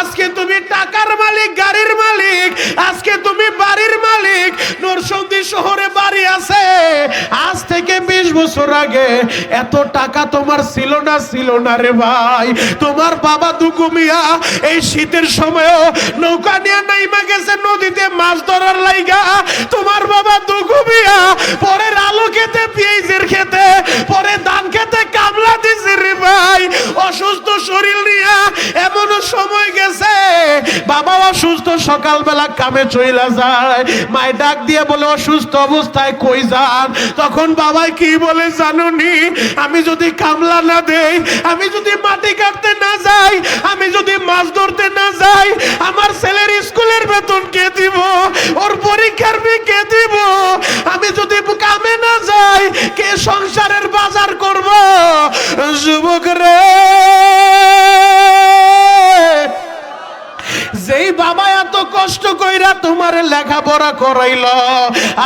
আজকে তুমি টাকার মালিক, গাড়ির মালিক, আজকে তুমি বাড়ির মালিক। নরসন্দি শহরে বাড়ি আছে। আজ থেকে বিশ বছর আগে এত টাকা তোমার ছিল না ছিল না রে ভাই। তোমার বাবা দুকু মিয়া এই শীতের সময়ও নৌকা নিয়ে নাইমা গেছে নদীতে মাছ ধরার লাইগা। তোমার বাবা দুকু মিয়া পরের আলু খেতে, পেঁয়াজের খেতে, পরে ধান খেতে কামলা দিছে রে ভাই। অসুস্থ শরীর নিয়ে এমনও সময় গেছে। বাবা অসুস্থ, সকালবেলা কামে চইলা যায়। মায় ডাক দিয়ে বলে, অসুস্থ অবস্থায় কই যান? তখন বাবাই কি বলে জানুনি? আমি যদি কামলা না দেই, আমি যদি মাটি কাটতে না যাই, আমি যদি মাছ ধরতে না যাই, আমার ছেলের স্কুলের বেতন কে দিব? ওর পরীক্ষার ফি কে দিব? আমি যদি কামে না যাই, কে সংসারের বাজার করব? যুবক রে, যেই বাবা কষ্ট কইরা তোমার লেখাপড়া করাইল।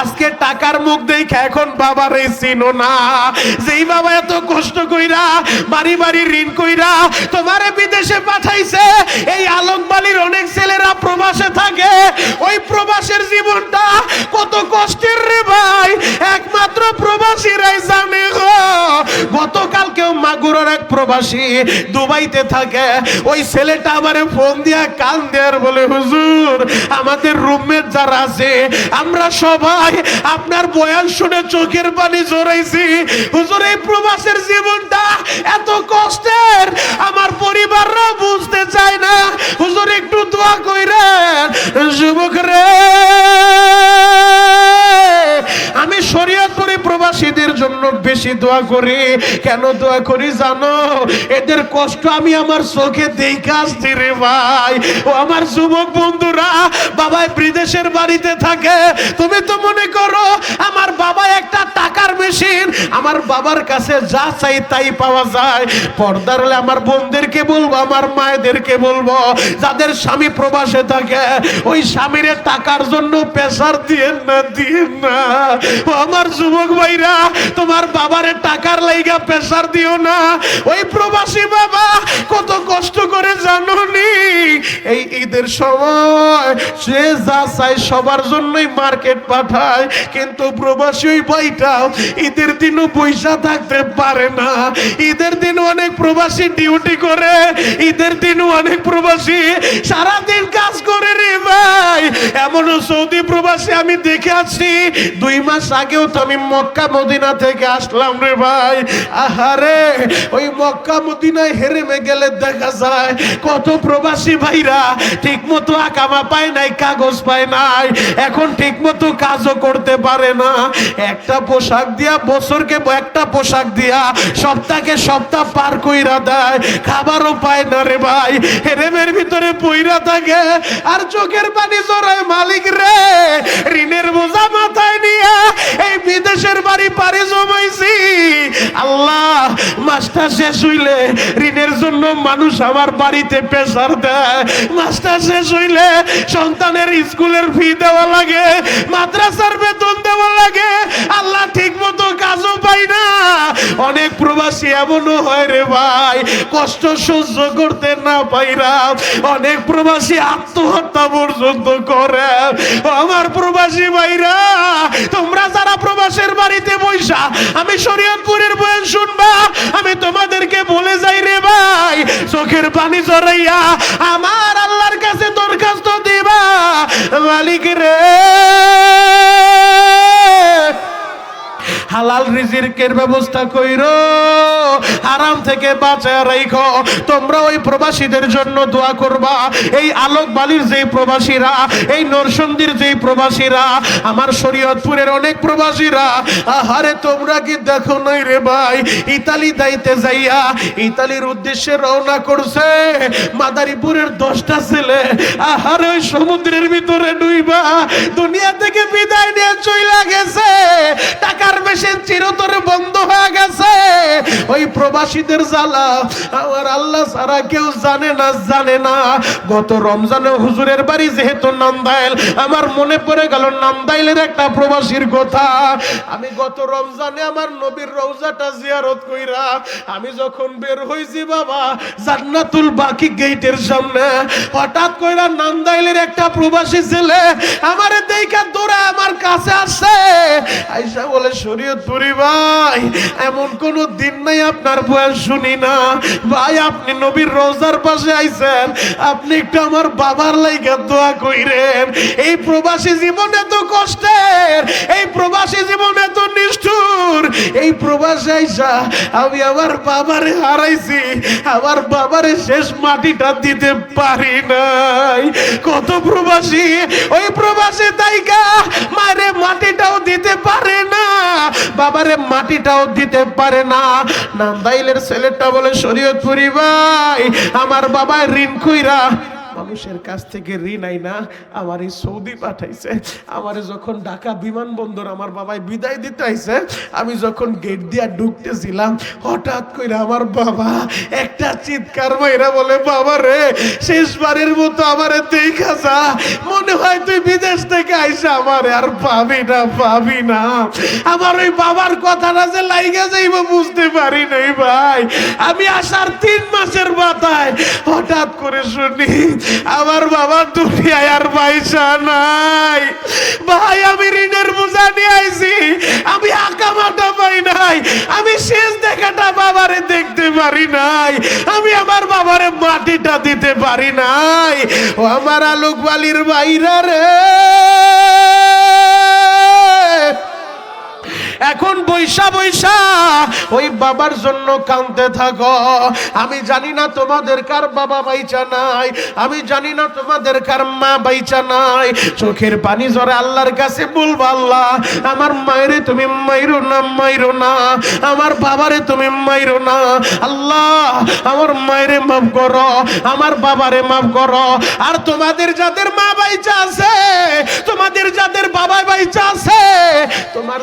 আজকে টাকার মুখ দেখে এখন বাবার এই চিনো না। যেই বাবা এত কষ্ট কইরা, বাড়ি বাড়ি ঋণ কইরা তোমারে বিদেশে পাঠাইছে, এই আলোকবালির অনেক ছেলেরা প্রবাসে থাকে। ওই প্রবাসের জীবনটা কত কষ্টের রে ভাই। একমাত্র প্রবাসীরাই জানে গো। গতকালকেও মাগুরের এক প্রবাসী দুবাইতে থাকে। ওই ছেলেটা আমারে ফোন দিয়া কান দেয়ার বলে, হুজুর আমাদের রুমমেট যারা আছে, আমরা সবাই আপনার বয়ান শুনে চোখের পানি জড়াইছি হুজুর, এই প্রবাসের জীবনটা এত কষ্টের, আমার পরিবাররা বুঝতে চায় না। হুজুর, একটু দোয়া কইরা যুবক রে জন্য বেশি দোয়া করি? কেন দোয়া করি জানো? এদের কষ্ট আমি আমার চোখে দেখে আসছি রে ভাই। ও আমার যুবক বন্ধুরা বাবাই বিদেশের বাড়িতে থাকে। তুমি তো মনে করো, আমার বাবা একটা মেশিন আমার বাবার কাছে যা চাই তাই পাওয়া যায়। পর্দার হলে আমার বোনদেরকে বলব, আমার মায়েদেরকে বলব, যাদের স্বামী প্রবাসে থাকে, ওই স্বামীর টাকার জন্য পেশার দিয়ে না দিয়ে না। আমার যুবক ভাইরা, তোমার বাবারে টাকার লাইগা পেশার দিও না। ওই প্রবাসী বাবা, কত কষ্ট করে জানো নি এই ঈদের সময় সে যা চায় সবার জন্যই মার্কেট পাঠায়, কিন্তু প্রবাসী ওই ভাইটা ঈদের দিনও পয়সা থাকতে পারে না। ঈদের দিন অনেক প্রবাসী ডিউটি করে। ঈদের দিনও অনেক প্রবাসী সারাদিন কাজ করে রে ভাই। এমনও সৌদি প্রবাসী আমি দেখে আছি দুই মাস আগেও তো আমি মক্কা, মদিনা থেকে আসলাম রে ভাই। আহারে ওই মক্কা, মদিনায় হেরেমে গেলে দেখা যায় কত প্রবাসী ভাইরা ঠিক মতো আকামা পায় নাই, কাগজ পায় নাই। এখন ঠিক মতো কাজও করতে পারে না। একটা পোশাক দিয়া বছরকে একটা পোশাক দিয়া সপ্তাহকে সপ্তাহ পার কইরা দেয়, খাবারও পায় না রে ভাই। হেরেমের ভিতরে পইরা থাকে, আর চোখের পানি জড়ায় মালিক রে। ঋণের বোঝা মাথায় নিয়ে এই বিদেশের বাড়ি পারে জমাইছি। আল্লাহ, মাসটা শেষ হইলে ঋণের জন্য মানুষ আমার বাড়িতে প্রেসার দেয়। মাসটা শেষ হইলে সন্তানের স্কুলের ফি দেওয়া লাগে, মাদ্রাসার বেতন দেওয়া লাগে। আল্লাহ ঠিক মতো কাজও পাই না। অনেক প্রবাসী এমনও হয় রে ভাই, কষ্ট সহ্য করতে না পাইরা। অনেক প্রবাসী আত্মহত্যা পর্যন্ত করে। আমার প্রবাসী ভাইরা, তোমরা যারা প্রবাসের বাড়িতে বৈশা আমি শরীয়তপুরের বয়ান শুনবা, আমি তোমাদেরকে বলে যাই রে ভাই, চোখের পানি জড়াইয়া আমার আল্লাহর কাছে দরখাস্ত দিবা। মালিক রে। হালাল রিজিকের ব্যবস্থা কইরো। আরাম থেকে বাঁচা রাইখো। তোমরা ওই প্রবাসীদের জন্য দোয়া করবা। এই আলোক বালির যেই প্রবাসীরা, এই নরসন্দির যেই প্রবাসীরা, আমার শরীয়তপুরের অনেক প্রবাসীরা, আহারে তোমরা কি দেখো নাই রে ভাই? ইতালি দাইতে যাইয়া ইতালির উদ্দেশ্যে রওনা করছে। মাদারীপুরের দশটা ছেলে, আহারে ওই সমুদ্রের ভিতরে ডুইবা, দুনিয়া থেকে বিদায় নিয়ে চইলা গেছে। টাকার মেশিন চিরতরে বন্ধ হয়ে গেছে। ওই প্রবাসীদের জ্বালা, আমার আল্লাহ সারা কেউ জানে না জানে না। গত রমজানে হুজুরের বাড়ি যেহেতু নান্দাইল, আমার মনে পড়ে গেল, নান্দাইলের একটা প্রবাসীর কথা। আমি গত রমজানে আমার নবীর রওজাটা জিয়ারত কইরা, আমি যখন বের হইছি বাবা, জান্নাতুল বাকি গেটের সামনে, হঠাৎ কইরা নান্দাইলের একটা প্রবাসী ছেলে আমারে দেখা দৌড়ে আমার কাছে আসে আইসা বলে শরীয়তপুরি ভাই, এমন কোন দিন নাই আপনার বয়স শুনি না। ভাই, আপনি নবীর রোজার পাশে আইছেন, আপনি একটু আমার বাবার লাইগা দোয়া কইরেন। এই প্রবাসী জীবনে এত কষ্টের। এই প্রবাসী জীবন এত নিষ্ঠুর। এই প্রবাসী আইসা, আমি আমার বাবারে হারাইছি। আমার বাবারে শেষ মাটিটা দিতে পারি নাই। কত প্রবাসী, ওই প্রবাসী তাইকা মারে মাটিটাও দিতে পারে না। বাবারে মাটিটাও দিতে পারে না। নান্দাইলের ছেলেটা বলে, শরীয়তপুরি ভাই, আমার বাবা ঋণ কইরা মানুষের কাছ থেকে ঋণ আই না, আমার এই সৌদি পাঠাইছে। আমারে যখন ঢাকা বিমানবন্দর আমার বাবাই বিদায় দিতে আইছে, আমি যখন গেট দিয়া ঢুকতেছিলাম, হঠাৎ করে আমার বাবা একটা চিৎকার মাইরা বলে, বাবা রে, শেষবারের মতো আমারে দেখা যা। মনে হয় তুই বিদেশ থেকে আইসা আমারে, আর পাবি না পাবি না। আমার ওই বাবার কথাটা যে লাইগা যাইব বুঝতে পারি নাই ভাই। আমি আসার তিন মাসের মাথায় হঠাৎ করে শুনি আমার বাবা দুনিয়ায় আর পয়সা নাই। ভাই, আমি ঋণের বোঝা নিয়ে আইছি। আমি আঁকামাটা পাই নাই। আমি শেষ দেখাটা বাবারে দেখতে পারি নাই। আমি আমার বাবারে মাটিটা দিতে পারি নাই। ও আমার আলোক বালির বাইরা রে। এখন বৈশা বৈশা, ওই বাবার জন্য কাঁদতে থাকো। আমি জানি না তোমাদের কার বাবা বাইচা নাই, আমি জানি না তোমাদের কার মা বাইচা নাই। চোখের পানি জরে আল্লাহর কাছে বলব আল্লাহ, আমার মায়েরে তুমি মাইরো না মাইরো না, আমার বাবারে তুমি মাইরো না। আল্লাহ, আমার মায়েরে মাফ করো, আমার বাবারে মাফ করো। আর তোমাদের যাদের মা বাইচা আছে, তোমাদের যাদের বাবা বাইচা আছে, তোমার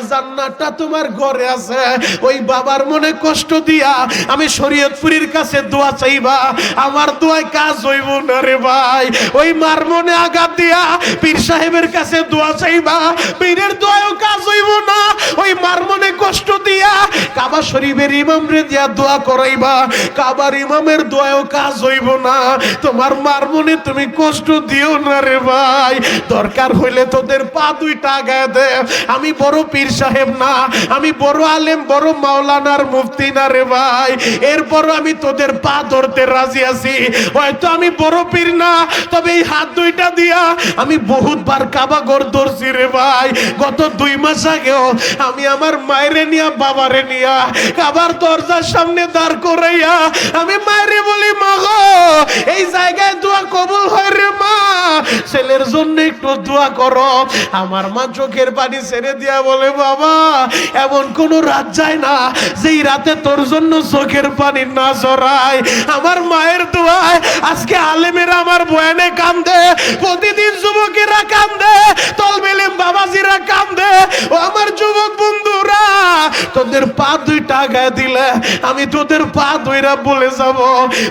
জান্নাতটা তোমার ঘরে আছে। ওই বাবার মনে কষ্ট দিয়া আমি শরীয়তপুরীর কাছে দোয়া চাইবা। আমার দোয়ায় কাজ হইব না রে ভাই। ওই মার মনে আঘাত দিয়া পীর সাহেবের কাছে দোয়া চাইবা। পীরের দোয়ায়ও কাজ হইব না। ওই মার মনে কষ্ট দিয়া কাবা শরীফের ইমাম রে দিয়া দোয়া করাইবা। কাবার ইমামের দোয়ায়ও কাজ হইব না। তোমার মার মনে তুমি কষ্ট দিও না রে ভাই। দরকার হইলে তোদের পা দুইটা আগায় দে। আমি বড় পীর সাহেব না আমি বড় আলেম, বড় মাওলানার মুফতি না রে ভাই। এরপর আমি তোদের পা ধরতে রাজি আছি। হয়তো আমি বড় পীর না, তবে এই হাত দুইটা দিয়া আমি বহুতবার কাবা ঘর ধরছি রে ভাই। গত দুই মাস আগেও আমি আমার মায়েরে নিয়া, বাবারে নিয়া কাবার দরজার সামনে দাঁড় করাইয়া আমি মায়েরে বলি মাগো এই জায়গায় দোয়া কবুল হয় রে মা। ছেলের জন্য একটু দোয়া করো। আমার মা চোখের পানি ছেড়ে দিয়া বলে, বাবা এমন কোন রাত যায় না, যেই রাতে তোর জন্য চোখের পানি না জড়ায়। আমার মায়ের দোয়ায় আজকে আলেমেরা আমার বয়ানে কান্দে, প্রতিদিন যুবকেরা কান্দে, তলবেলেম বাবাজিরা কান্দে। ও আমার যুবক বন্ধুরা, তোদের পা দুইটা গায়ে দিলে, আমি তোদের পা দুইরা বলে যাব।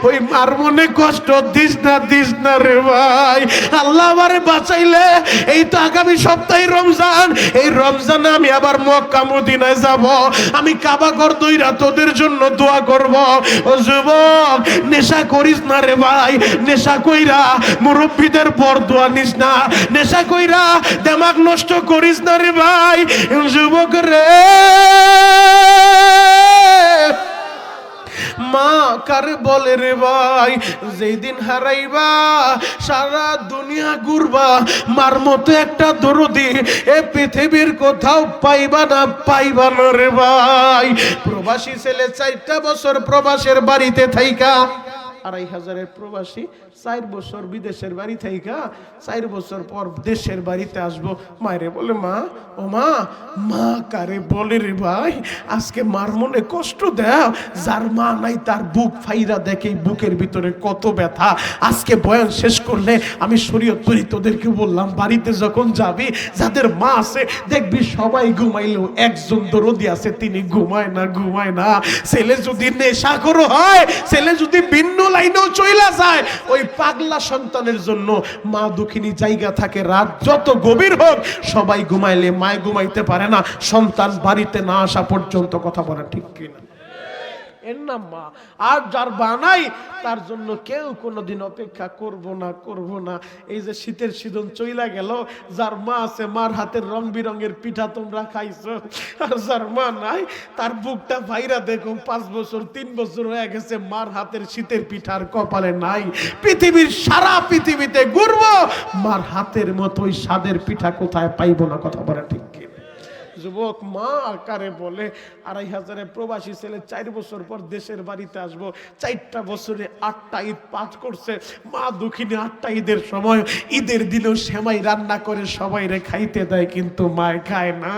ওই মার মনে কষ্ট, দিস না দিস না রে ভাই। আল্লাহ আমারে বাঁচাইলে, এই তো আগামী সপ্তাহে রমজান। এই রমজানে আমি আবার মক্কা মদিনায় যাব। আমি কাবা ঘর দইরা তোদের জন্য দোয়া করব। ও যুবক, নেশা করিস না রে ভাই, নেশা কইরা মুরব্বীদের পর দোয়া নিস না। নেশা কইরা দেমাগ নষ্ট করিস না রে ভাই, যুবক রে। মা কার বলে রে ভাই? যেই দিন হারাইবা, সারা দুনিয়া ঘুরবা। মার মতো একটা দরদি এ পৃথিবীর কোথাও পাইবা না পাইবা না রে ভাই। প্রবাসী ছেলে চারটা বছর প্রবাসের বাড়িতে থাইকা। আড়াই হাজারের প্রবাসী চার বছর বিদেশের বাড়ি থাইকা, চার বছর পর দেশের বাড়িতে আসব। মায়েরে বলে, মা, ও মা মা কারে বলে রে ভাই, আজকে মার মনে কষ্ট দেও যার মা নাই তার বুক ফাইরা দেখে বুকের ভিতরে কত ব্যথা। আজকে বয়ান শেষ করলে আমি শরীয়ত পরি তোদেরকে বললাম, বাড়িতে যখন যাবি, যাদের মা আছে, দেখবি সবাই ঘুমাইলেও একজন দরদি আছে, তিনি ঘুমায় না ঘুমায় না। ছেলে যদি নেশা করো হয়, ছেলে যদি ভিন্ন লাইনেও চইলা যায়, ওই পাগলা সন্তানের জন্য মা দুঃখিনী জায়গা থাকে, রাত যত গভীর হোক সবাই ঘুমাইলে মায় ঘুমাইতে পারে না, সন্তান বাড়িতে না আসা পর্যন্ত কথা বলা ঠিক কিনা? এর নাম মা আর যার বানাই, তার জন্য কেউ কোনোদিন অপেক্ষা করব না করব না এই যে শীতের সিজন চইলা গেল, যার মা আছে, মার হাতের রং বিরঙের পিঠা তোমরা খাইছো, আর যার মা নাই, তার বুকটা ভাইরা দেখো পাঁচ বছর, তিন বছর হয়ে গেছে, মার হাতের শীতের পিঠার কপালে নাই পৃথিবীর সারা পৃথিবীতে ঘুরবো, মার হাতের মতোই স্বাদের পিঠা কোথায় পাইবো না, কথা বলে ঠিক? যুবক মা আকারে বলে, আড়াই হাজারে প্রবাসী ছেলে চার বছর পর দেশের বাড়িতে আসব। চারটা বছরে আটটা ঈদ পাঠ করছে। মা দুঃখিনী আটটা ঈদের সময় ঈদের দিনেও সেমাই রান্না করে সবাই রে খাইতে দেয়, কিন্তু মায় খায় না।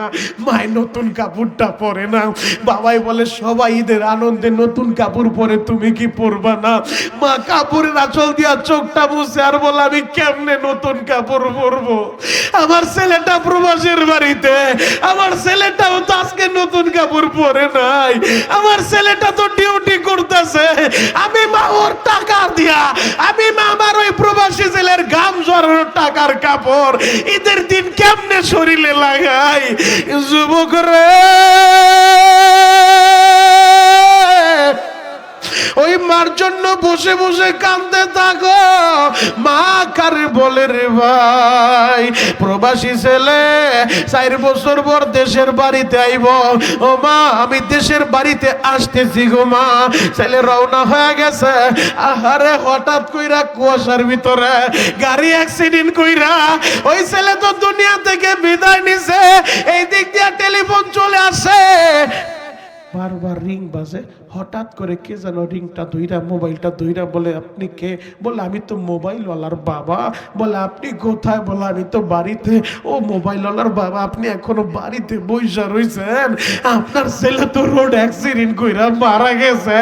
মায় নতুন কাপড়টা পরে না। বাবাই বলে, সবাই ঈদের আনন্দে নতুন কাপড় পরে তুমি কি পরবা না? মা কাপড়ের আঁচল দিয়া চোখটা মুছে আর বলে, আমি কেমনে নতুন কাপড় পরবো? আমার ছেলেটা প্রবাসের বাড়িতে, আমার ছেলেটাও তো আজকে নতুন কাপড় পরে নাই। আমার ছেলেটা তো ডিউটি করতেছে। আমি মা ওর টাকা দিয়া, আমি মা আমার ওই প্রবাসী ছেলের গাম জড়ানোর টাকার কাপড়, ঈদের দিন কেমনে শরীরে লাগাই? যুবক রে! ওই মার জন্য বসে বসে কান্দে থাকো। মা কারে বলে রে ভাই? প্রবাসী ছেলে, চার বছর পর দেশের বাড়িতে আইব। ও মা, আমি দেশের বাড়িতে আসতেছি গো মা। ছেলে রওনা হয়ে গেছে। আহারে, হঠাৎ কইরা কুয়াশার ভিতরে গাড়ি অ্যাক্সিডেন্ট কইরা ওই ছেলে তো দুনিয়া থেকে বিদায় নিছে। এই দিক দিয়ে টেলিফোন চলে আসে। বারবার রিং বাজে। হঠাৎ করে কে যেন রিংটা ধইরা, মোবাইলটা ধইরা বলে, আপনি কে? বলে, আমি তো মোবাইলওয়ালার বাবা। বলে, আপনি কোথায়? বলে, আমি তো বাড়িতে। ও মোবাইলওয়ালার বাবা, আপনি এখনও বাড়িতে বইসা রইছেন? আপনার ছেলে তো রোড অ্যাক্সিডেন্ট কইরা মারা গেছে।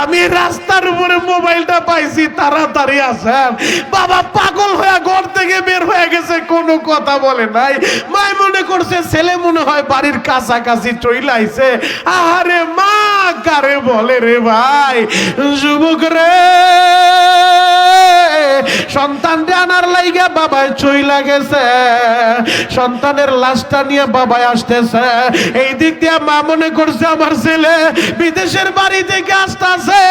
আমি রাস্তার উপরে মোবাইলটা পাইছি, তাড়াতাড়ি আসেন। বাবা পাগল হয়ে ঘর থেকে বের হয়ে গেছে, কোনো কথা বলে নাই। মাই মনে করছে, ছেলে মনে হয় বাড়ির কাছাকাছি চইলা আইছে আরে মা, কারে বলে রে ভাই যুবক রে। সন্তানটা আনার বাবায় চইলা গেছে সন্তানের লাশটা নিয়ে বাবায় আসতেছে। এই দিক দিয়ে মা মনে করছে আমার ছেলে বিদেশের বাড়ি থেকে আসতেছে।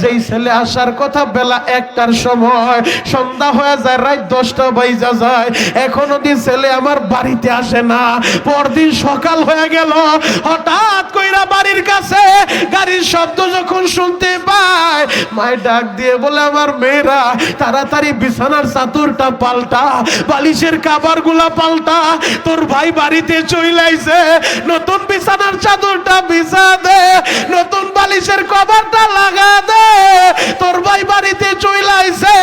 যেই ছেলে আসার কথা বেলা একটার সময়, সন্ধ্যা হয়ে যায়, রাত দশটা বাইজা যায়। এখনও দিন ছেলে আমার বাড়িতে আসে না। পরদিন সকাল হয়ে গেল, হঠাৎ কইরা বাড়ির কাছে গাড়ির শব্দ যখন শুনতে পায় মায় ডাক দিয়ে বলে, আমার মেয়েরা, তাড়াতাড়ি বিছানার চাদরটা পাল্টা, বালিশের কাবারগুলা পাল্টা। তোর ভাই বাড়িতে চইলাইছে নতুন বিছানার চাদরটা বিছা দে, নতুন বালিশের কভারটা লাগা দে। তোর ভাই বাড়িতে চইলাইছে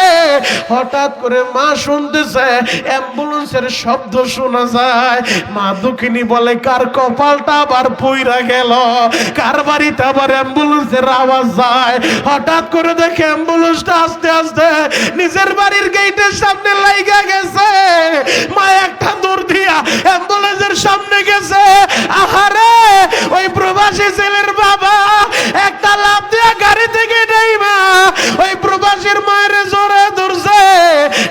হঠাৎ করে মা শুনতেছে, অ্যাম্বুলেন্সের শব্দ শোনা যায়। মা দুঃখিনী বলে, কার কপালটা আবার পুইরা গেল? কার বাড়িতে আবার অ্যাম্বুলেন্সের আওয়াজ যায়? হঠাৎ করে দেখে অ্যাম্বুলেন্সটা আস্তে আস্তে নিজের বাড়ির গেটের সামনে লাইগা গেছে। মা একটা দূর দিয়া অ্যাম্বুলেন্সের সামনে গেছে। আহারে, ওই প্রবাসী ছেলের বাবা একটা লাভ দিয়া গাড়ি থেকে নেই মা। ওই প্রবাসীর মায়ের জোরে ধরছে।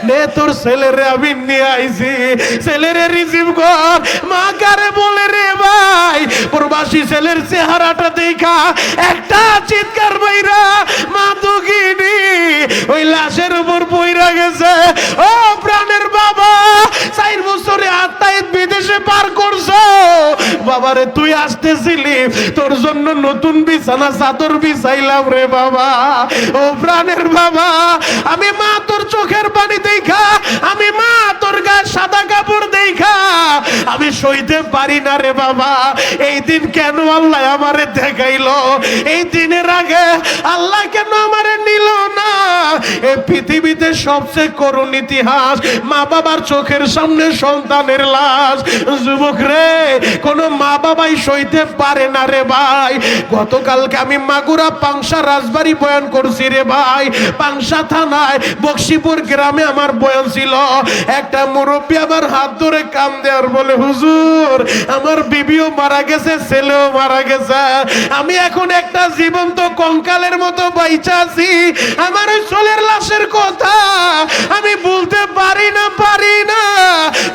নে তোর ছেলেরে আমি নিয়ে আইছি। ছেলেরে রিসিভ কর। মা কারে বলে রে ভাই, প্রবাসী ছেলের চেহারাটা দেখা একটা চিৎকার বাইরা মা দুঃখিনী, ওই লাশের উপর পইরা গেছে। ও প্রাণের বাবা, চার বছরে আত্মায় বিদেশে পার করছ। বাবারে, তুই আসতেছিলি, তোর জন্য নতুন বিছানা, চাদর বিছাইলাম রে বাবা। ও প্রাণের বাবা, আমি মা আমি সইতে পারি না রে বাবা। এই দিন কেন আল্লাহ আমারে দেখাইলো? এই দিনের আগে আল্লাহ কেন আমারে নিয়ে ছিল না? এ পৃথিবীতে সবচেয়ে করুণ ইতিহাস, মা বাবার চোখের সামনে সন্তানের লাশ। যুবক রে, কোনো মা বাবাই সইতে পারে না রে ভাই। গতকালকে আমি মাগুরা পাংশা রাজবাড়ি বয়ান করছি রে ভাই। পাংশা থানায় বক্সিপুর গ্রামে আমার বয়ান ছিল। একটা মুরব্বী আমার হাত ধরে কাম দেওয়ার বলে হুজুর, আমার বিবিও মারা গেছে, ছেলেও মারা গেছে। আমি এখন একটা জীবন্ত কঙ্কালের মতো বাইচা আছি। আমার ওই চলের লাশের কথা আমি বলতে পারি না পারি না।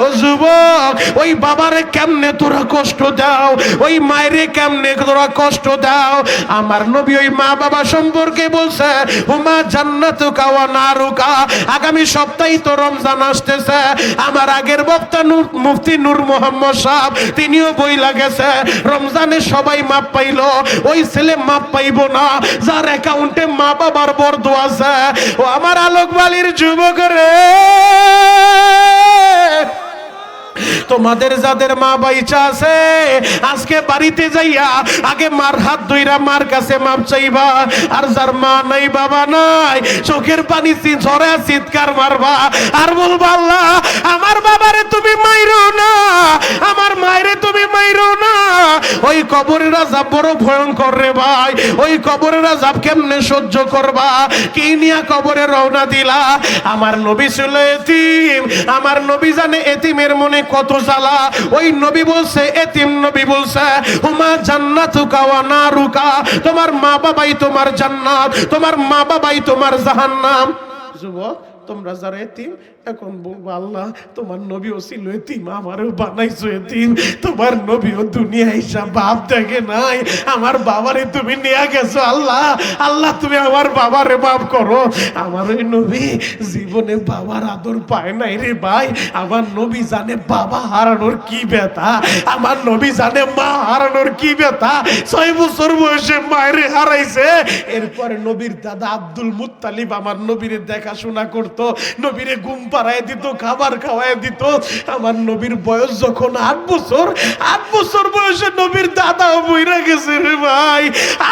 ও যুবক, ওই বাবারে কেমনে তোরা কষ্ট দাও? ওই মায়েরে কেমনে তোরা কষ্ট দাও? আমার নবী ওই মা বাবা সম্পর্কে বলছে, হুমা জান্নাত কাওয়া নারুকা আগামী সপ্তাহে তো রমজান আসতেছে। আমার আগের বক্তা মুফতি নূর মোহাম্মদ সাহেব, তিনিও বই লাগেছে। রমজানে সবাই মাপ পাইলো। ওই ছেলে মাপ পাইব না, যার অ্যাকাউন্টে মা বাবার বর্দ আছে। ও আমার আলোকবালির যুবক রে। তোমাদের যাদের মা বাইচা আছে, আজকে বাড়িতে যাইয়া আগে মার হাত ধইরা মার কাছে মাপ চাইবা। আর যার মা নাই, বাবা নাই, চোখের পানি ঝরে চিৎকার মারবা। আর বলবা, আল্লাহ, আমার বাবারে তুমি মাইরো না, আমার মায়েরে তুমি মাইরো না। ওই কবরের আজাব বড় ভয়ঙ্কর রে ভাই। ওই কবরের আজাব কেমনে সহ্য করবা? কি নিয়া কবরে রওনা দিলা? আমার নবী ছিল এতিম, আমার নবী জানে এতিমের মনে কত জ্বালা? ওই নবী বলছে, এতিম নবী বলছে হুমা জান্নাত কাওয়া নারুকা, তোমার মা বাবাই তোমার জান্নাত, তোমার মা বাবাই তোমার জাহান্নাম। যুবক, তোমরা যারা এতিম এখন বলব, আল্লাহ, তোমার নবীও ছিল এতিম, আমারও বানাইছো এতিম। তোমার নবীও দুনিয়া হিসাব বাপ দেখে নাই। আমার বাবারে তুমি নিয়ে গেছো, আল্লাহ। আল্লাহ, তুমি আমার বাবারে মাফ করো। আমার ওই নবী জীবনে বাবার আদর পায় নাই রে ভাই। আমার নবী জানে বাবা হারানোর কি ব্যথা। আমার নবী জানে মা হারানোর কি ব্যথা। ছয় বছর বয়সে মায়ের হারাইছে। এরপরে নবীর দাদা আব্দুল মুত্তালিব আমার নবীরে দেখাশোনা করতো। নবীরে ঘুম পাড়ায় দিত, খাবার খাওয়ায় দিত। আমার নবীর বয়স যখন আট বছর আট বছর বয়সে নবীর দাদাও বইরা গেছে রে ভাই।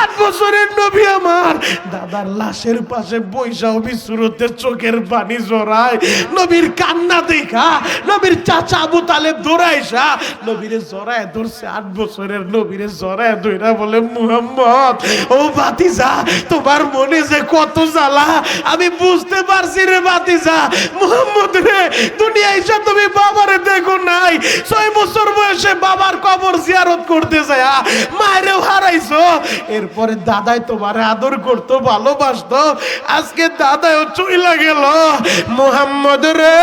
আট বছরের নবী আমার। দাদার লাশের পাশে বৈশাখ বিশ্বরতে চোখের পানি জড়ায়। নবীর কান্না দেখা, নবীর চাচা আবু তালেব দৌড়াইসা নবীরে জড়ায় ধরছে আট বছরের নবীরে জড়ায় ধইরা বলে, মুহাম্মদ, ও বাতিজা তোমার মনে যে কত জ্বালা? আমি বুঝতে পারছি রে বাতিজা মুহাম্মদ রে দুনিয়া এসে তুমি বাবারে দেখো নাই। ছয় বছর বয়সে বাবার কবর জিয়ারত করতে যায় মায়েরও হারাইছো। এরপরে দাদাই তোমার আদর করতো, ভালোবাসতো। আজকে দাদাও চইলা গেল। মোহাম্মদ রে!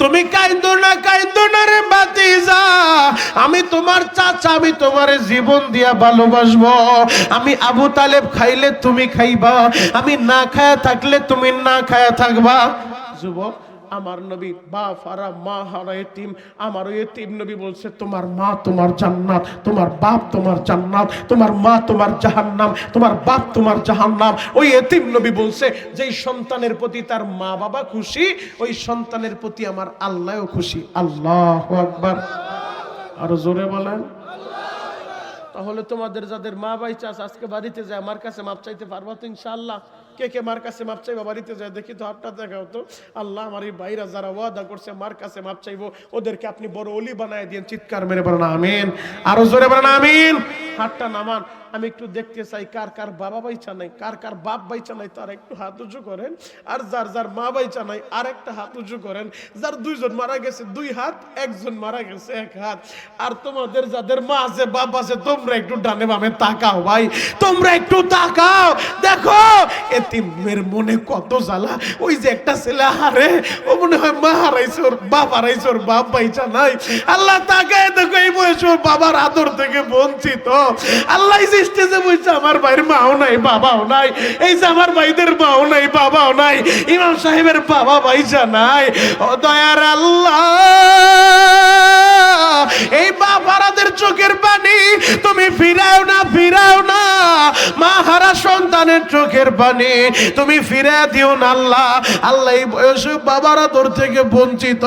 তুমি কাইন্দো না কাইন্দো না রে বাতিজা আমি তোমার চাচা, আমি তোমার জীবন দিয়া ভালোবাসবো। আমি আবু তালেব খাইলে তুমি খাইবা। আমি না খায়া থাকলে তুমি না খায়া থাকবা। যুবক আমার নবী বাপ হারা মা, হারা, এতিম। আমার ওই এতিম নবী বলছে, তোমার মা তোমার জান্নাত, তোমার বাপ তোমার জান্নাত, তোমার মা তোমার জাহান্নাম, তোমার বাপ তোমার জাহান্নাম। ওই এতিম নবী বলছে, যেই সন্তানের প্রতি তার মা বাবা খুশি, ওই সন্তানের প্রতি আমার আল্লাহও খুশি। আল্লাহ আকবার। আরও জোরে বলেন। তাহলে তোমাদের যাদের মা ভাই চাষ আজকে বাড়িতে যায়, আমার কাছে মাপ চাইতে পারবা তো ইনশাআল্লাহ? কে কে মার কাছে মাপ চাইবা? বাড়িতে যায় দেখি তো হাতটা দেখাও তো। আল্লাহ আমার এই ভাইরা যারা ওয়াদা করছে, মার কাছে মাপ চাইব, ওদেরকে আপনি বড় অলি বানায় দিন চিৎকার মেরে বলেন, আমিন। আরও জোরে বলেন, আমিন। হাতটা নামান। আমি একটু দেখতে চাই, কার কার বাবা বাইচা নাই, কার কার বাপ বাইচা নাই, তার একটু হাত উঁচু করেন। আর যার যার মা বাইচা নাই, আর একটা হাত উঁচু করেন। যার দুইজন মারা গেছে, দুই হাত, একজন মারা গেছে, এক হাত। আর তোমাদের যাদের মা আছে, বাপ আছে, তোমরা একটু ডানে বামে তাকাও ভাই। তোমরা একটু তাকাও, দেখো, এতিমের মনে কত জ্বালা। ওই যে একটা ছেলে হারে, ও মনে হয় মা হারাইছে, ওর বাপ হারাইছে, ওর বাপ বাইচা নাই। আল্লাহ তাকায় দেখো, এই বয়সে ওর বাবার আদর থেকে বঞ্চিত। আল্লাহ স্টেজে বলছে, আমার ভাইয়ের মাও নাই, বাবাও নাই। এই যে আমার ভাইদের মাও নাই, বাবাও নাই। ইমাম সাহেবের বাবা বাইচা নাই। ও দয়ার আল্লাহ, এই বাবারাদের চোখের পানি, তুমি ফিরাও না ফিরাও না। মা হারা সন্তানের চোখের পানি, তুমি ফিরে দিও না, আল্লাহ। আল্লাহ, এই বয়সে বাবারা তোর থেকে বঞ্চিত।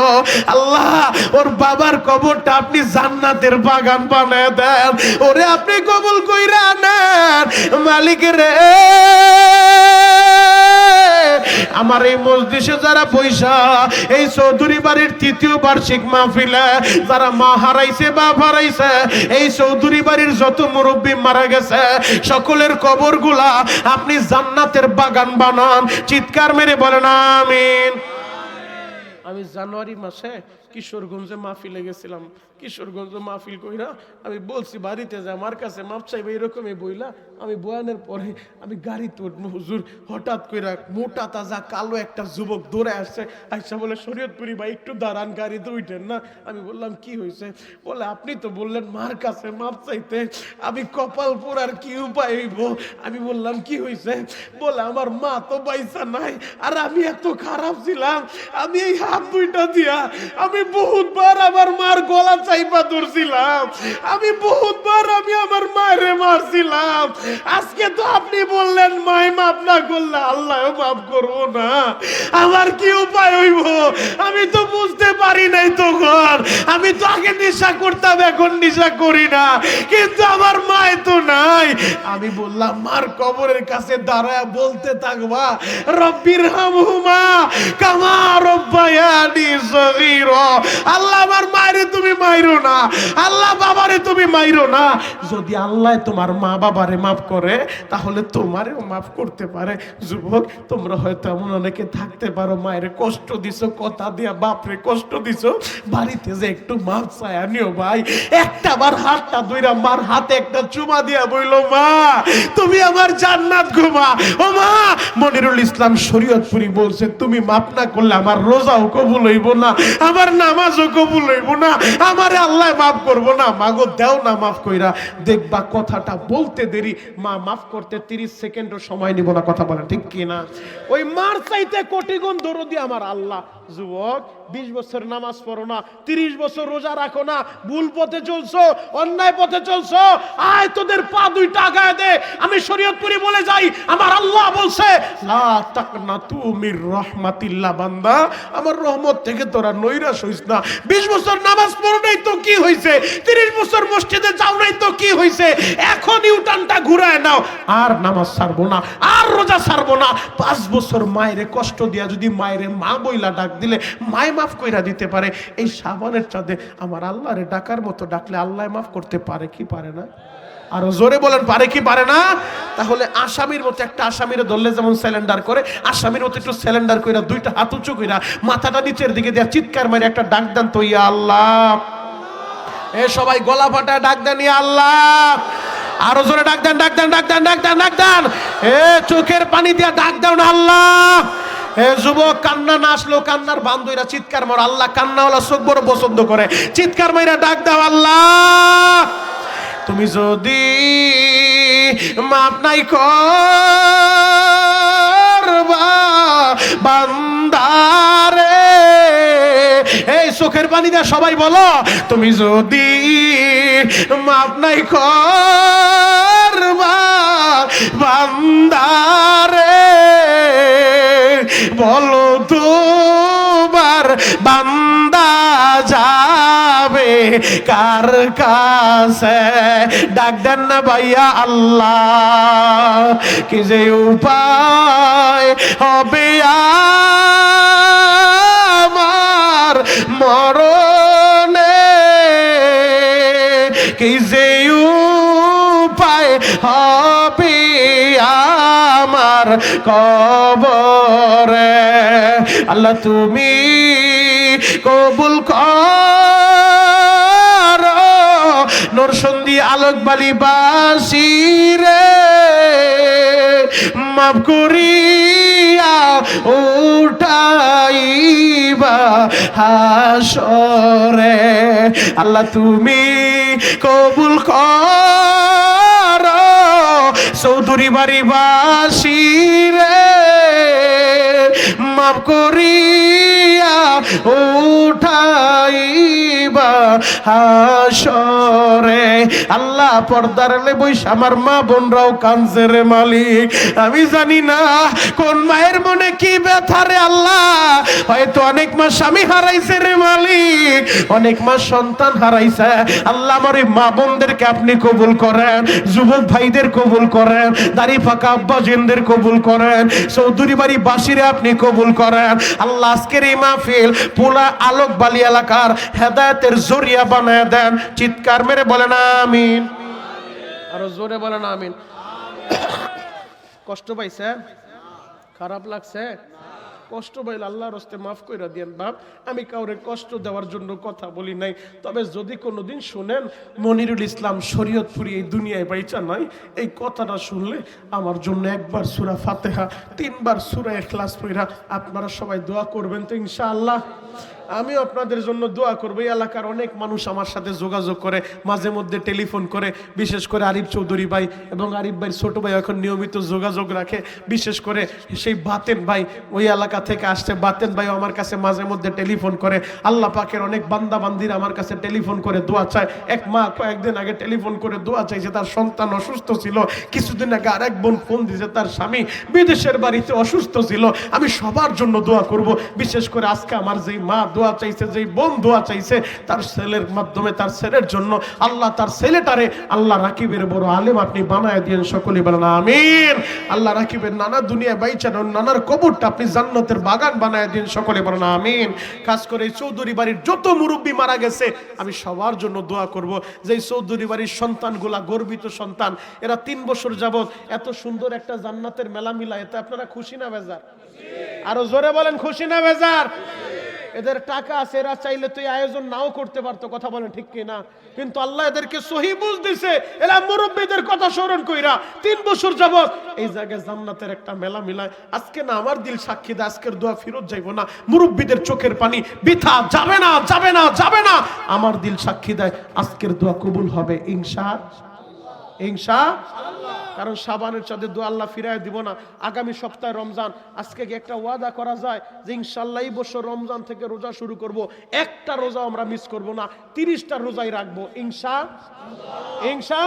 আল্লাহ, ওর বাবার কবরটা আপনি জান্নাতের বাগান বানায় দেন। ওরে, আপনি কবুল কইরা নেন মালিক রে। আমার এই মসজিদে যারা পয়সা, এই চৌধুরী বাড়ির তৃতীয় বার্ষিক মাহফিলে যারা মা হারাইছে বা হারাইছে, এই চৌধুরী বাড়ির যত মুরব্বী মারা গেছে, সকলের কবরগুলা আপনি জান্নাতের বাগান বানান। চিৎকার মেরে বলেন, আমিন। আমি জানুয়ারি মাসে কিশোরগঞ্জে মাহফিলে গেছিলাম। কিশোরগঞ্জ মাহফিল কইরা আমি বলছি, বাড়িতে যে আমার কাছে মাপ চাইবে, এরকমই বইলা আমি বয়ানের পরে আমি গাড়িতে উঠবো হুজুর, হঠাৎ কইরা মোটা তাজা কালো একটা যুবক দৌড়ে আসছে। আইসা বলে, শরীয়তপুরি ভাই, একটু দাঁড়ান গাড়িতে উঠেন না। আমি বললাম, কি হয়েছে বলে, আপনি তো বললেন মার কাছে মাপ চাইতে, আমি কপাল পোড়ার কি উপায় হইব? আমি বললাম, কি হয়েছে বলে, আমার মা তো পয়সা নাই, আর আমি এত খারাপ ছিলাম। আমি এই হাত দুইটা দিয়া, আমি বহুতবার আমার মার গলা আমি বহুতবার আমি আমার মায়েরে মারছিলাম। আজকে তো আপনি বললেন না করলে আল্লাহ করব না। আমার কি উপায় হইব? আমি তো বুঝতে পারি নাই তখন। আমি তো আগে নেশা করতাম, এখন নেশা করি না। কিন্তু আমার মায় তো নাই। আমি বললাম, মার কবরের কাছে দাঁড়ায় বলতে থাকবা। রব্বির হামহুমা, কামা রব্বায়ানি সগীরা। আল্লাহ আমার মায়ের তুমি মাইরো না। আল্লাহ বাবারে তুমি মাইরো না। যদি আল্লাহ তোমার মা বাবারে মাফ করে, তাহলে তোমারেও মাফ করতে পারে। যুবক, তোমরা হয়তো এমন অনেকে থাকতে পারো, মায়ের কষ্ট দিছো, কথা দিয়া বাপরে কষ্ট দিছো। বাড়িতে যে একটু মাপ চায় নিও ভাই। একটা বার হাতটা দুইরা মার হাতে একটা চুমা দিয়া বইলো, মা, তুমি আমার জান্নাত ঘুমা। ও মা, মনিরুল ইসলাম শরীয়তপুরি বলছে, তুমি মাপ না করলে আমার রোজাও কবুল হইব না, আমার নামাজও কবুল হইব না, আমার আল্লাহ মাফ করব না, মাগো দেও না মাফ কইরা। দেখবা কথাটা বলতে দেরি, মা মাফ করতে তিরিশ সেকেন্ডও সময় নিব না, কথা বলে ঠিক কি না ওই মার চাইতে কোটি গুণ দরদি আমার আল্লাহ। যুবক বিশ বছর নামাজ পড়ো না, তিরিশ বছর রোজা রাখো না, ভুল পথে চলছো, অন্যায় পথে চলছো, আয় তোদের পা দুইটা আগায় দে, আমি শরীয়তপুরি বলে যাই, আমার আল্লাহ বলছে বান্দা, আমার রহমত থেকে তোরা নৈরাশ হইস না। বিশ বছর নামাজ পড়ো নাই তো কি হইছে? তিরিশ বছর মসজিদে যাও নাই তো কি হইছে? এখনই উঠানটা ঘুরায় নাও, আর নামাজ ছাড়বো না, আর রোজা ছাড়বো না। পাঁচ বছর মায়েরে কষ্ট দিয়া যদি মায়েরে মা বইলা ডাক দিলে, মায় মাফ কইরা দিতে পারে। এই সাবানের চাঁদে আমার আল্লাহরে ডাকার মতো ডাকলে আল্লাহ মাফ করতে পারে কি পারে না? আরও জোরে বলেন, পারে কি পারে না? তাহলে আসামির মতো একটা আসামির ধরলে যেমন সিলিন্ডার করে, আসামির মতো একটু সিলিন্ডার কইরা দুইটা হাত উঁচু কইরা মাথাটা নিচের দিকে দেয়া চিৎকার মারে একটা ডাক দেন তো, ইয়া আল্লাহ। এ সবাই গলা ফাটা ডাক দেন, ইয়া আল্লাহ। আরও জোরে ডাক দেন ডাক দেন ডাক দেন ডাক দেন ডাক দেন। এ চোখের পানি দিয়া ডাক দেন, আল্লাহ। এ যুবক, কান্না না আসলো কান্নার বান্ধবীরা চিৎকার মার। আল্লাহ কান্নাওয়ালা চোখ বড় পছন্দ করে। চিৎকার মাইরা ডাক দাও, আল্লাহ। তুমি যদি মাপ নাই করবা, বান্দারে। এই চোখের পানি দিয়ে সবাই বলো, তুমি যদি মাপ নাই করবা, বান্দারে। বলো তোমার বান্দা যাবে কার কাছে? ডাক দেন না ভাইয়া আল্লাহ, কি যে উপায় হবে আমার মরণে আমার কবরে। আল্লাহ, তুমি কবুল কর। নরসন্দি আলোক বালি বাসি রে। মাফ করিয়া উঠাইবা হাসরে। আল্লাহ, তুমি কবুল কর। চৌধুরী বাড়ি বাসি রে মাফ করিয়া উঠাই দিবা হাসরে। আল্লাহ পর্দার বইস, আমার মা বোনরাও কানছে রে মালিক। আমি জানি না কোন মায়ের মনে কি ব্যথা রে আল্লাহ। হয়তো অনেক মা স্বামী হারাইছে রে মালিক। অনেক মা সন্তান হারাইছে। আল্লাহ আমার এই মা বোনদেরকে আপনি কবুল করেন, যুবক ভাইদের কবুল করেন, দাড়ি ফাঁকা আব্বা জিনদের কবুল করেন, চৌধুরী বাড়ি বাসিরে আপনি কবুল করেন। আল্লাহ আজকের এই মাহফিল পুলা আলোক বালি এলাকার হেদায়তের জরিয়া বানায় দেন। চিৎকার মেরে বলেন, আমিন। আরও জোরে বলেন, আমিন। কষ্ট পাইছে? খারাপ লাগছে? কষ্ট পাইলে আল্লাহ রস্তে মাফ করে দিয়েন, বাপ, আমি কাউরে কষ্ট দেওয়ার জন্য কথা বলি নাই। তবে যদি কোনো দিন শোনেন, মনিরুল ইসলাম শরীয়তপুরি এই দুনিয়ায় বাইচা নয় এই কথাটা শুনলে আমার জন্য একবার সুরা ফাতেহা, তিনবার সুরা এখলাস পইরা আপনারা সবাই দোয়া করবেন তো ইনশাআল্লাহ। আমি আপনাদের জন্য দোয়া করব, এই এলাকার অনেক মানুষ আমার সাথে যোগাযোগ করে, মাঝে মধ্যে টেলিফোন করে, বিশেষ করে আরিফ চৌধুরী ভাই এবং আরিফ ভাইয়ের ছোট ভাই এখন নিয়মিত যোগাযোগ রাখে, বিশেষ করে সেই বাতেন ভাই ওই এলাকা থেকে আসছে, বাতেন ভাই আমার কাছে মাঝে মধ্যে টেলিফোন করে, আল্লাহ পাকের অনেক বান্দা বান্দির আমার কাছে টেলিফোন করে দোয়া চায়, এক মা কয়েকদিন আগে টেলিফোন করে দোয়া চাইছে, তার সন্তান অসুস্থ ছিল, কিছুদিন আগে আরেক বোন ফোন দিয়েছে, তার স্বামী বিদেশের বাড়িতে অসুস্থ ছিল, আমি সবার জন্য দোয়া করব, বিশেষ করে আজকে আমার যেই মা দোয়া চাইছে, যেই বোন দোয়া চাইছে, তার ছেলের মাধ্যমে, তার ছেলের জন্য আল্লাহ তার ছেলেটারে আল্লাহ রাকিবের বড় আলেম আপনি বানায় দিয়েন সকলে বলেন আমিন। আল্লাহ রাকিবের নানা দুনিয়া বাইচান নানার কবরটা আপনি জান্নাতের বাগান বানায় দিন সকলে বলেন আমিন। কাজ করে চৌধুরী বাড়ির যত মুরব্বী মারা গেছে, আমি সবার জন্য দোয়া করব। যে চৌধুরী বাড়ির সন্তানগুলা, গর্বিত সন্তান, এরা তিন বছর যাবত এত সুন্দর একটা জান্নাতের মেলা মিলা এতে আপনারা খুশি না বেজার? আরও জোরে বলেন, খুশি না বেজার? এদের টাকা আছে, এরা চাইলে তুই আয়োজন নাও করতে পারতো, কথা বলেন ঠিক কি না? কিন্তু আল্লাহ এদেরকে সহি বুঝ দিছে, এরা মুরব্বীদের কথা স্মরণ কইরা তিন বছর যাবত এই জায়গায় জান্নাতের একটা মেলা মিলায়। আজকে না আমার দিল সাক্ষী দেয়, আজকের দোয়া ফেরত যাইবো না। মুরব্বীদের চোখের পানি বৃথা, যাবে না যাবে না যাবে না। আমার দিল সাক্ষী দেয়, আজকের দোয়া কবুল হবে, ইনশা ইনশা কারণ সাবানের চাঁদে দোয়া আল্লাহ ফিরায় দিব না। আগামী সপ্তাহে রমজান, আজকে একটা ওয়াদা করা যায় যে ইনশাল্লাহ এই বছর রমজান থেকে রোজা শুরু করব। একটা রোজা আমরা মিস করব না, তিরিশটা রোজাই রাখব। ইনশা ইনশা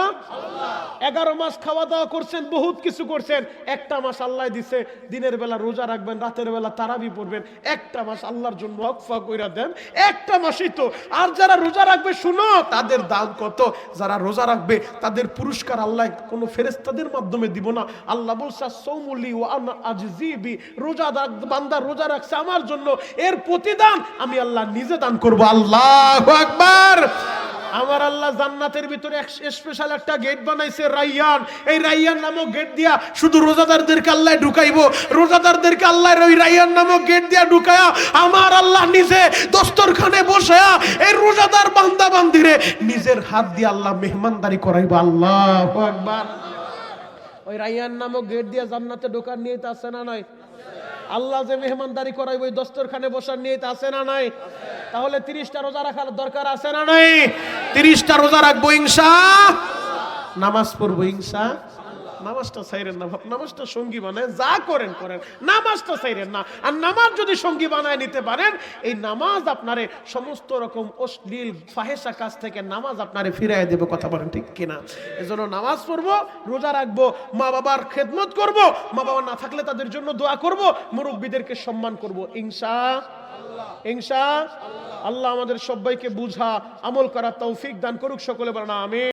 এগারো মাস খাওয়া দাওয়া করছেন, বহুত কিছু করছেন। একটা মাস আল্লাহ দিছে, দিনের বেলা রোজা রাখবেন, রাতের বেলা তারাবি পড়বেন। একটা মাস আল্লাহর জন্য হকফা কইরা দেন। একটা মাসই তো। আর যারা রোজা রাখবে, শুনো, তাদের দাম কত? যারা রোজা রাখবে, তাদের পুরস্কার আল্লাহ কোনো ফেরেস্তাদের মাধ্যমে দিব না। আল্লাহ বলছে সৌমুলি ও আজিবি রোজা বান্দা রোজা রাখছে আমার জন্য, এর প্রতিদান আমি আল্লাহ নিজে দান করব। আল্লাহ আকবার। আমার আল্লাহ জান্নাতের ভিতরে এক স্পেশাল একটা গেট বানাইছে, রাইয়ান। এই রাইয়ান নামক গেট দিয়া শুধু রোজাদারদেরকে আল্লাহ ঢুকাইবো। রোজাদারদেরকে আল্লাহ ওই রাইয়ান নামক গেট দিয়া ঢুকায়া আমার আল্লাহ নিজে দস্তরখানে বসে এই রোজাদার বান্দা বান্দিরে নিজের হাত দিয়ে আল্লাহ মেহমানদারি করাইবো। আল্লাহ একবার ওই রাইয়ান নামক গেট দিয়ে জান্নাতে ঢোকার নিয়ে আছে না নয় আল্লাহ যে মেহমানদারি করাই ওই দস্তরখানে বসার নিয়ে আছে না নাই? তাহলে তিরিশটা রোজা রাখার দরকার আছে না নাই? তিরিশটা রোজা রাখব ইংসা নামাজ পড়ব ইনসা নামাজটা সাইরেন না, নামাজটা সঙ্গী বানায়, যা করেন করেন। নামাজটা সাইরেন না। আর নামাজ যদি সঙ্গী বানায় নিতে পারেন, এই নামাজ আপনারে সমস্ত রকম অশ্লীল ফাহেসা কাজ থেকে নামাজ আপনারে ফিরাই দেবে, কথা বলেন ঠিক কিনা? এজন্য নামাজ পড়ব, রোজা রাখব, মা বাবার খেদমত করব, মা বাবা না থাকলে তাদের জন্য দোয়া করব, মুরব্বীদেরকে সম্মান করব। ইনসা ইনসা আল্লাহ। আমাদের সবাইকে বুঝা, আমল করার তৌফিক দান করুক সকলে বলেন আমি